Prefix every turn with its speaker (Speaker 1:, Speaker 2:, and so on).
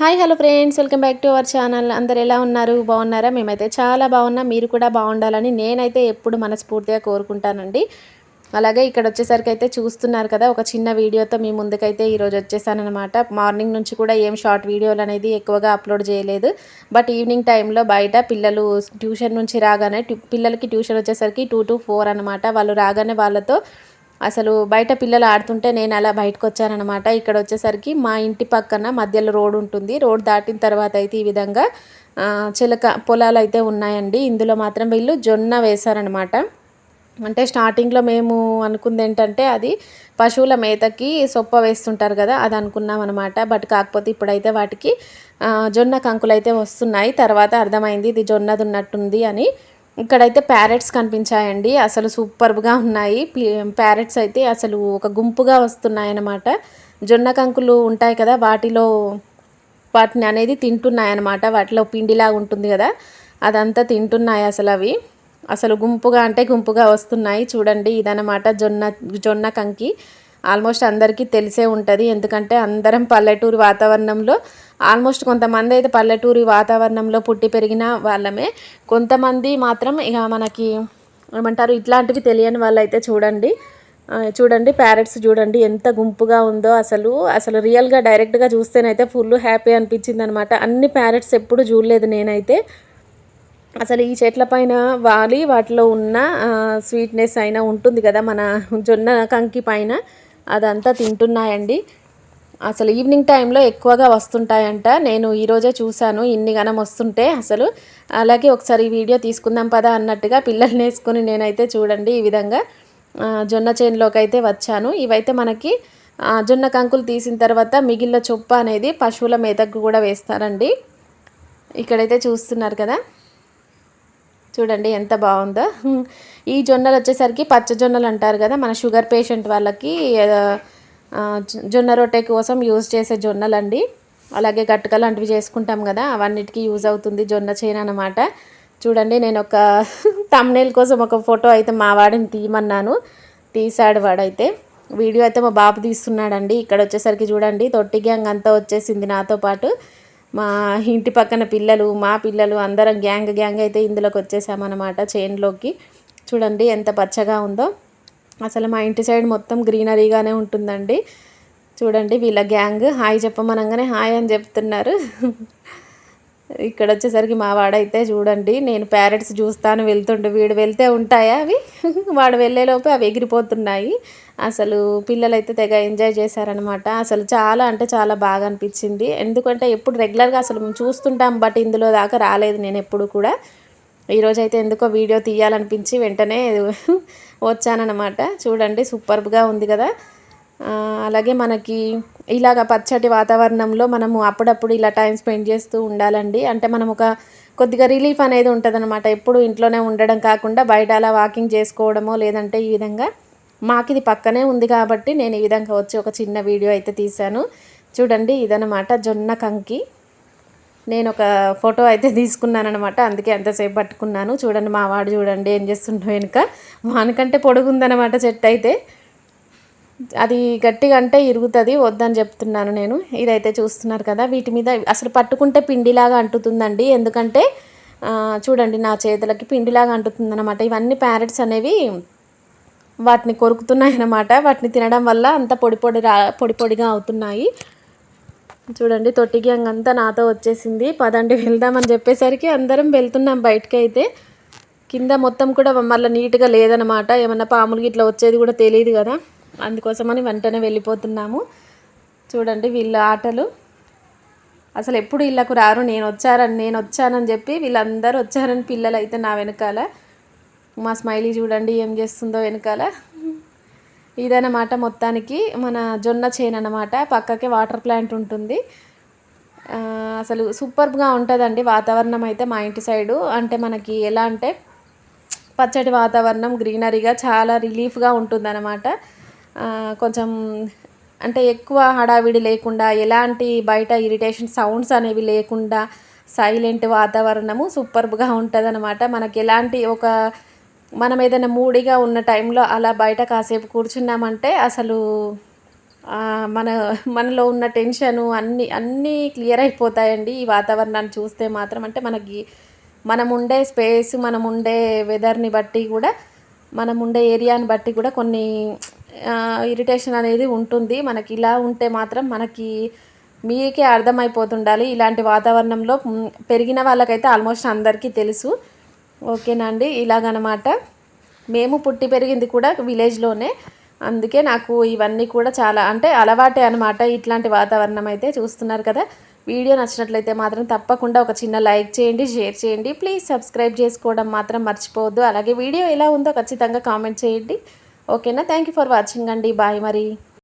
Speaker 1: Hi hello friends. Welcome back to our channel. అందరు ఎలా ఉన్నారు? బాగున్నారా? మేమైతే చాలా బాగున్నాం. మీరు కూడా బాగుండాలని నేనైతే ఎప్పుడు మనస్ఫూర్తిగా కోరుకుంటానండి. అలాగే ఇక్కడ వచ్చేసరికి అయితే చూస్తున్నారు కదా ఒక చిన్న వీడియోతో మీ ముందుకైతే ఈరోజు వచ్చేసానమాట మార్నింగ్ నుంచి కూడా ఏం షార్ట్ వీడియోలు అనేది ఎక్కువగా అప్లోడ్ చేయలేదు. బట్ ఈవినింగ్ టైంలో బయట పిల్లలు ట్యూషన్ నుంచి రాగానే పిల్లలకి ట్యూషన్ వచ్చేసరికి టూ టు ఫోర్ అనమాట వాళ్ళు రాగానే వాళ్ళతో అసలు బయట పిల్లలు ఆడుతుంటే నేను అలా బయటకు వచ్చానమాట ఇక్కడ వచ్చేసరికి మా ఇంటి పక్కన మధ్యలో రోడ్ ఉంటుంది. రోడ్ దాటిన తర్వాత అయితే ఈ విధంగా చిలక పొలాలు అయితే ఉన్నాయండి. ఇందులో మాత్రం వీళ్ళు జొన్న వేశారనమాట అంటే స్టార్టింగ్లో మేము అనుకుంది ఏంటంటే అది పశువుల మేతకి సొప్ప వేస్తుంటారు కదా అది అనుకున్నాం అనమాట బట్ కాకపోతే ఇప్పుడైతే వాటికి జొన్న కంకులు అయితే వస్తున్నాయి. తర్వాత అర్థమైంది ఇది జొన్నది ఉన్నట్టుంది అని ఇక్కడైతే ప్యారెట్స్ కనిపించాయండి. అసలు సూపర్గా ఉన్నాయి. ప్యారెట్స్ అయితే అసలు ఒక గుంపుగా వస్తున్నాయి అన్నమాట జొన్న కంకులు ఉంటాయి కదా వాటిలో వాటిని అనేది తింటున్నాయి అన్నమాట వాటిలో పిండిలాగా ఉంటుంది కదా అదంతా తింటున్నాయి అసలు అవి. అసలు గుంపుగా అంటే గుంపుగా వస్తున్నాయి. చూడండి ఇదన్నమాట జొన్న జొన్న కంకి. ఆల్మోస్ట్ అందరికీ తెలిసే ఉంటుంది. ఎందుకంటే అందరం పల్లెటూరు వాతావరణంలో ఆల్మోస్ట్ కొంతమంది అయితే పల్లెటూరి వాతావరణంలో పుట్టి పెరిగిన వాళ్ళమే. కొంతమంది మాత్రం ఇక మనకి ఏమంటారు ఇట్లాంటివి తెలియని వాళ్ళైతే చూడండి. చూడండి ప్యారెట్స్ చూడండి ఎంత గుంపుగా ఉందో అసలు. అసలు రియల్గా డైరెక్ట్గా చూస్తేనైతే ఫుల్ హ్యాపీ అనిపించింది అనమాట అన్ని ప్యారెట్స్ ఎప్పుడు చూడలేదు నేనైతే. అసలు ఈ చెట్ల పైన వాలి వాటిలో ఉన్న స్వీట్నెస్ అయినా ఉంటుంది కదా మన జొన్న కంకి పైన. అదంతా తింటున్నాయండి. అసలు ఈవినింగ్ టైంలో ఎక్కువగా వస్తుంటాయంట. నేను ఈరోజే చూశాను ఇన్ని గనం వస్తుంటే అసలు. అలాగే ఒకసారి వీడియో తీసుకుందాం పదా అన్నట్టుగా పిల్లల్ని వేసుకొని నేనైతే చూడండి ఈ విధంగా. జొన్న చేనులోకి అయితే వచ్చాను. ఇవైతే మనకి జొన్న కంకులు తీసిన తర్వాత మిగిలిన చొప్ప అనేది పశువుల మేతకు కూడా వేస్తారండి. ఇక్కడైతే చూస్తున్నారు కదా. చూడండి ఎంత బాగుందో. ఈ జొన్నలు వచ్చేసరికి పచ్చ జొన్నలు అంటారు కదా మన షుగర్ పేషెంట్ వాళ్ళకి జొన్న రొట్టె కోసం యూజ్ చేసే జొన్నలు అండి అలాగే గట్టుక లాంటివి చేసుకుంటాం కదా అవన్నిటికీ యూజ్ అవుతుంది జొన్న చేను అనమాట చూడండి నేను ఒక తమ్నేల్ కోసం ఒక ఫోటో అయితే మా వాడిని తీయమన్నాను తీసాడు వాడైతే. వీడియో అయితే మా బాబు తీస్తున్నాడండి. ఇక్కడ వచ్చేసరికి చూడండి తొట్టి గ్యాంగ్ అంతా వచ్చేసింది నాతో పాటు. మా ఇంటి పక్కన పిల్లలు మా పిల్లలు అందరం గ్యాంగ్ గ్యాంగ్ అయితే ఇందులోకి వచ్చేసామన్నమాట చైన్లోకి. చూడండి ఎంత పచ్చగా ఉందో. అసలు మా ఇంటి సైడ్ మొత్తం గ్రీనరీగానే ఉంటుందండి. చూడండి వీళ్ళ గ్యాంగ్. హాయ్ చెప్పమనగానే హాయ్ అని చెప్తున్నారు. ఇక్కడ వచ్చేసరికి మా వాడైతే చూడండి నేను ప్యారెట్స్ చూస్తాను వెళ్తుండే వీడు వెళ్తే ఉంటాయా అవి? వాడు వెళ్ళేలోపే అవి ఎగిరిపోతున్నాయి. అసలు పిల్లలైతే తెగ ఎంజాయ్ చేశారనమాట అసలు చాలా అంటే చాలా బాగా అనిపించింది. ఎందుకంటే ఎప్పుడు రెగ్యులర్గా అసలు మేము చూస్తుంటాం బట్ ఇందులో దాకా రాలేదు నేను ఎప్పుడు కూడా. ఈరోజైతే ఎందుకో వీడియో తీయాలనిపించి వెంటనే వచ్చానమాట చూడండి సూపర్గా ఉంది కదా. అలాగే మనకి ఇలాగ పచ్చటి వాతావరణంలో మనము అప్పుడప్పుడు ఇలా టైం స్పెండ్ చేస్తూ ఉండాలండి. అంటే మనం ఒక కొద్దిగా రిలీఫ్ అనేది ఉంటుందన్నమాట. ఎప్పుడు ఇంట్లోనే ఉండడం కాకుండా బయట అలా వాకింగ్ చేసుకోవడమో లేదంటే ఈ విధంగా మాకు ఇది పక్కనే ఉంది కాబట్టి నేను ఈ విధంగా వచ్చి ఒక చిన్న వీడియో అయితే తీశాను. చూడండి ఇదనమాట జొన్న కంకి. నేను ఒక ఫోటో అయితే తీసుకున్నాను అనమాట అందుకే ఎంతసేపు పట్టుకున్నాను. చూడండి మా వాడు చూడండి ఏం చేస్తుండో వెనుక. వానికంటే పొడుగుందనమాట చెట్టు అయితే. అది గట్టిగా అంటే ఇరుగుతుంది వద్దని చెప్తున్నాను నేను. ఇదైతే చూస్తున్నారు కదా వీటి మీద అసలు పట్టుకుంటే పిండిలాగా అంటుతుందండి. ఎందుకంటే చూడండి నా చేతులకి పిండిలాగా అంటుతుందన్నమాట. ఇవన్నీ ప్యారెట్స్ అనేవి వాటిని కొరుకుతున్నాయి అన్నమాట వాటిని తినడం వల్ల అంత పొడి పొడి రా పొడి పొడిగా అవుతున్నాయి. చూడండి తొట్టి అంతా నాతో వచ్చేసింది. పదండి వెళ్దామని చెప్పేసరికి అందరం వెళ్తున్నాం బయటకి అయితే కింద మొత్తం కూడా మళ్ళీ నీట్గా లేదనమాట ఏమన్నా పాములు ఇట్లా వచ్చేది కూడా తెలియదు కదా. అందుకోసమని వెంటనే వెళ్ళిపోతున్నాము. చూడండి వీళ్ళ ఆటలు. అసలు ఎప్పుడు ఇళ్ళకు రారు నేను వచ్చారని నేను వచ్చానని చెప్పి వీళ్ళందరూ వచ్చారని పిల్లలు అయితే నా వెనకాల. మా స్మైలీ చూడండి ఏం చేస్తుందో వెనకాల. ఇదన్నమాట మొత్తానికి మన జొన్న చేను అనమాట పక్కకే వాటర్ ప్లాంట్ ఉంటుంది. అసలు సూపర్గా ఉంటుందండి వాతావరణం అయితే మా ఇంటి సైడు. అంటే మనకి ఎలా అంటే పచ్చటి వాతావరణం గ్రీనరీగా చాలా రిలీఫ్గా ఉంటుందన్నమాట. కొంచెం అంటే ఎక్కువ హడావిడి లేకుండా ఎలాంటి బయట ఇరిటేషన్ సౌండ్స్ అనేవి లేకుండా సైలెంట్ వాతావరణము సూపర్గా ఉంటుంది అనమాట మనకి ఎలాంటి ఒక మనం ఏదైనా మూడిగా ఉన్న టైంలో అలా బయట కాసేపు కూర్చున్నామంటే అసలు మన మనలో ఉన్న టెన్షను అన్నీ అన్నీ క్లియర్ అయిపోతాయండి ఈ వాతావరణాన్ని చూస్తే మాత్రం. అంటే మనకి మనం ఉండే స్పేస్ మనం ఉండే వెదర్ని బట్టి కూడా మనం ఉండే ఏరియాని బట్టి కూడా కొన్ని ఇరిటేషన్ అనేది ఉంటుంది. మనకి ఇలా ఉంటే మాత్రం మనకి మీకే అర్థమైపోతుండాలి. ఇలాంటి వాతావరణంలో పెరిగిన వాళ్ళకైతే ఆల్మోస్ట్ అందరికీ తెలుసు. ఓకేనా అండి? ఇలాగనమాట. మేము పుట్టి పెరిగింది కూడా విలేజ్లోనే. అందుకే నాకు ఇవన్నీ కూడా చాలా అంటే అలవాటే అనమాట ఇట్లాంటి వాతావరణం అయితే చూస్తున్నారు కదా. వీడియో నచ్చినట్లయితే మాత్రం తప్పకుండా ఒక చిన్న లైక్ చేయండి షేర్ చేయండి. ప్లీజ్ సబ్స్క్రైబ్ చేసుకోవడం మాత్రం మర్చిపోవద్దు. అలాగే వీడియో ఎలా ఉందో ఖచ్చితంగా కామెంట్ చేయండి. ఓకేనా? థ్యాంక్ యూ ఫర్ వాచింగ్ అండి. బాయ్ మరి.